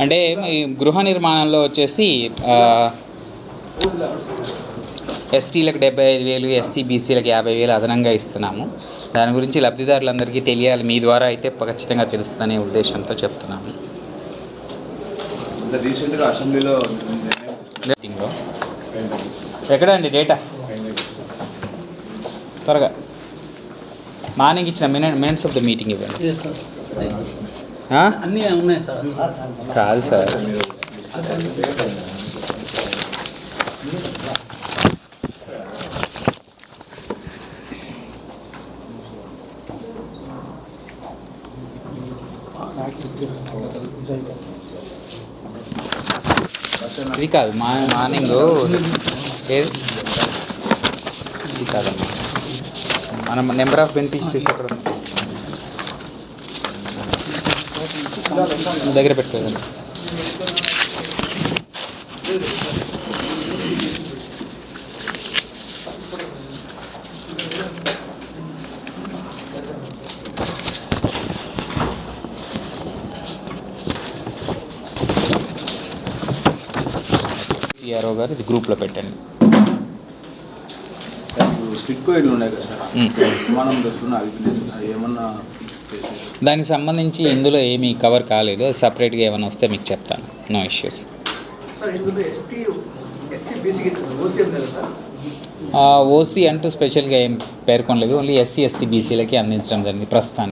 అంటే ఈ గృహ నిర్మాణంలో వచ్చేసి ఎస్టీలకు డెబ్బై ఐదు వేలు ఎస్సీ బీసీలకు యాభై వేలు అదనంగా ఇస్తున్నాము. దాని గురించి లబ్ధిదారులందరికీ తెలియాలి. మీ ద్వారా అయితే ఖచ్చితంగా తెలుస్తుందనే ఉద్దేశంతో చెప్తున్నాము. రీసెంట్గా అసెంబ్లీలో మీటింగ్లో. ఎక్కడండి డేటా? త్వరగా. మార్నింగ్ ఇచ్చిన minute minutes of the meeting ఇవ్వండి. Yes, sir. ఆ? అన్నీ ఉన్నాయి సార్. కాదు సార్. ఇది కాదు మా మార్నింగ్. ఇది కాదమ్మా. మనం నెంబర్ ఆఫ్ బెనిఫిషరీస్ ఎక్కడ దగ్గర పెట్టుకోదండి టీఆర్ఓ గారు ఇది గ్రూప్లో పెట్టండి. టిట్కో ఇల్లు ఉన్నాయి కదా సార్. మనం ఏమన్నా దానికి సంబంధించి ఇందులో ఏమీ కవర్ కాలేదు. అది సపరేట్గా ఏమైనా వస్తే మీకు చెప్తాను. నో ఇష్యూస్ ఓసీ అంటూ స్పెషల్గా ఏం పేర్కొనలేదు. ఓన్లీ ఎస్సీ ఎస్టీ బీసీలకి అందించడం జరిగింది ప్రస్తుతానికి.